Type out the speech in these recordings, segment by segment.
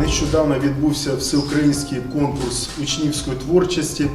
Нещодавно відбувся всеукраїнський конкурс учнівської творчості.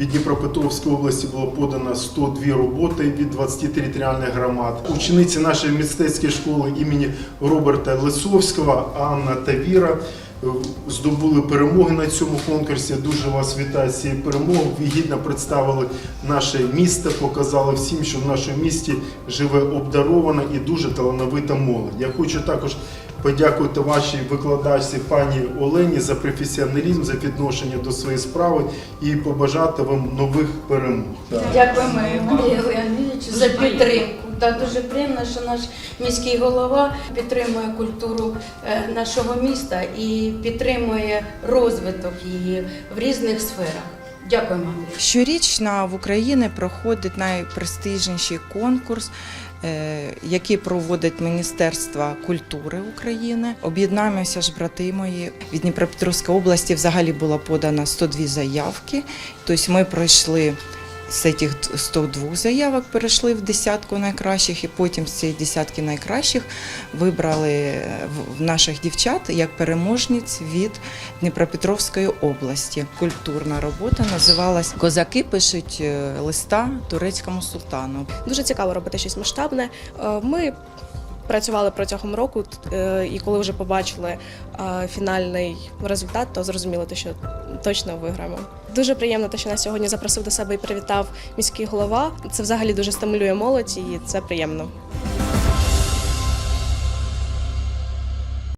Від Дніпропетровської області було подано 102 роботи від 20 територіальних громад. Учениці нашої мистецької школи імені Роберта Лисовського, Анна та Віра е, здобули перемоги на цьому конкурсі. Дуже вас вітаю з цією перемогою. Ви представили наше місто, показали всім, що в нашому місті живе обдарована і дуже талановита молодь. Я хочу також подякувати вашій викладачці пані Олені за професіоналізм, за відношення до своєї справи і побажати вам нових перемог. Дякуємо Андрію Леонідовичу за підтримку. Та дуже приємно, що наш міський голова підтримує культуру е, нашого міста і підтримує розвиток її в різних сферах. Дякуємо. Щорічно в Україні проходить найпрестижніший конкурс, е, який проводить Міністерство культури України. Об'єднаємося ж, брати мої. Від Дніпропетровської області взагалі було подано 102 заявки. Тобто ми пройшли. З цих 102 заявок перейшли в десятку найкращих, і потім з цієї десятки найкращих вибрали е, в- наших дівчат як переможниць від Дніпропетровської області. Культурна робота називалась Козаки пишуть е, листа турецькому султану. Дуже цікаво робити щось масштабне. Е, Ми працювали протягом року, е, і коли вже побачили фінальний результат, то зрозуміли, що точно виграємо. Дуже приємно, те, що нас сьогодні запросив до себе і привітав міський голова. Це взагалі дуже стимулює молодь, і це приємно.